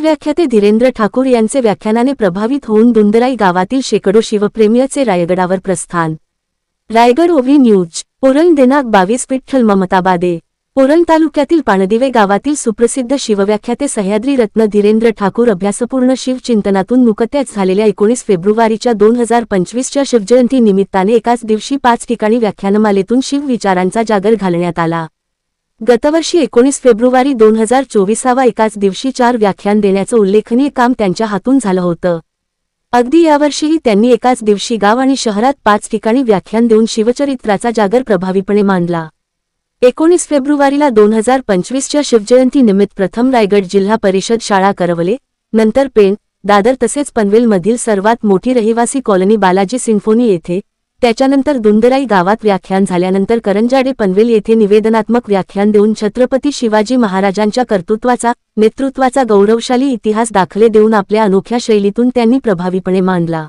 व्याख्याते धीरेंद्र ठाकूर यांचे व्याख्यानाने प्रभावित होऊन दुंदराई गावातील शेकडो शिवप्रेमीचे रायगडावर प्रस्थान. रायगड ओव्ही न्यूज पोरण दिनांक बावीस विठ्ठल ममताबादे. पोरण तालुक्यातील पाणदिवे गावातील सुप्रसिद्ध शिवव्याख्याते सह्याद्री रत्न धीरेंद्र ठाकूर अभ्यासपूर्ण शिवचिंतनातून नुकत्याच झालेल्या एकोणीस फेब्रुवारीच्या दोन हजार पंचवीसच्या शिवजयंती निमित्ताने एकाच दिवशी पाच ठिकाणी व्याख्यानमालेतून शिवविचारांचा जागर घालण्यात आला. गतवर्षी एकोणीस फेब्रुवारी दोन हजार चोवीसावा एकाच दिवशी चार व्याख्यान देण्याचं उल्लेखनीय काम त्यांच्या हातून झालं होतं. अगदी यावर्षीही त्यांनी एकाच दिवशी गाव आणि शहरात पाच ठिकाणी व्याख्यान देऊन शिवचरित्राचा जागर प्रभावीपणे मांडला. एकोणीस फेब्रुवारीला दोन हजार पंचवीसच्या शिवजयंती निमित्त प्रथम रायगड जिल्हा परिषद शाळा करवले नंतर पेण दादर तसेच पनवेलमधील सर्वात मोठी रहिवासी कॉलनी बालाजी सिम्फोनी येथे त्याच्यानंतर दुंदराई गावात व्याख्यान झाल्यानंतर करंजाडे पनवेल येथे निवेदनात्मक व्याख्यान देऊन छत्रपती शिवाजी महाराजांच्या कर्तृत्वाचा नेतृत्वाचा गौरवशाली इतिहास दाखले देऊन आपल्या अनोख्या शैलीतून त्यांनी प्रभावीपणे मांडला.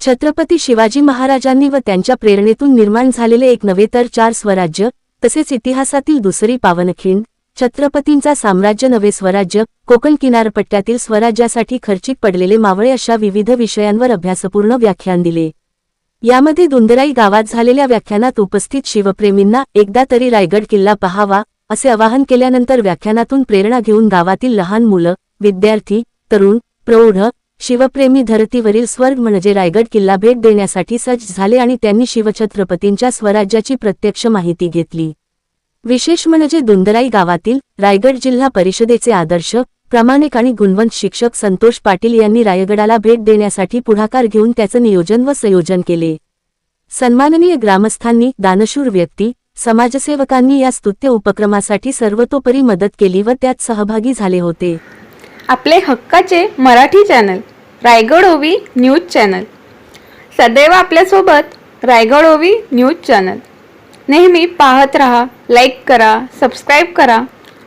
छत्रपती शिवाजी महाराजांनी व त्यांच्या प्रेरणेतून निर्माण झालेले एक नवे तर चार स्वराज्य तसेच इतिहासातील दुसरी पावनखिंड छत्रपतींचा साम्राज्य नवे स्वराज्य कोकण किनारपट्ट्यातील स्वराज्यासाठी खर्चिक पडलेले मावळे अशा विविध विषयांवर अभ्यासपूर्ण व्याख्यान दिले. यामध्ये दुंदराई गावात झालेल्या व्याख्यानात उपस्थित शिवप्रेमींना एकदा तरी रायगड किल्ला पहावा असे आवाहन केल्यानंतर व्याख्यानातून प्रेरणा घेऊन गावातील लहान मुलं विद्यार्थी तरुण प्रौढ शिवप्रेमी धरतीवरील स्वर्ग म्हणजे रायगड किल्ला भेट देण्यासाठी सज्ज झाले आणि त्यांनी शिवछत्रपतींच्या स्वराज्याची प्रत्यक्ष माहिती घेतली. विशेष म्हणजे दुंदराई गावातील रायगड जिल्हा परिषदेचे आदर्श प्रामाणिक आणि गुणवंत शिक्षक संतोष पाटील यांनी रायगडाला भेट देण्यासाठी पुढाकार घेऊन त्याचं नियोजन व संयोजन केले. सन्माननीय ग्रामस्थांनी दानशूर व्यक्ती समाजसेवकांनी या स्तुत्य उपक्रमासाठी सर्वतोपरी मदत केली व त्यात सहभागी झाले होते. आपले हक्काचे मराठी चॅनल रायगड ओवी न्यूज चॅनल. सदैव आपल्यासोबत रायगड ओवी न्यूज चॅनल. नेहमी पाहत रहा लाईक करा सबस्क्राईब करा.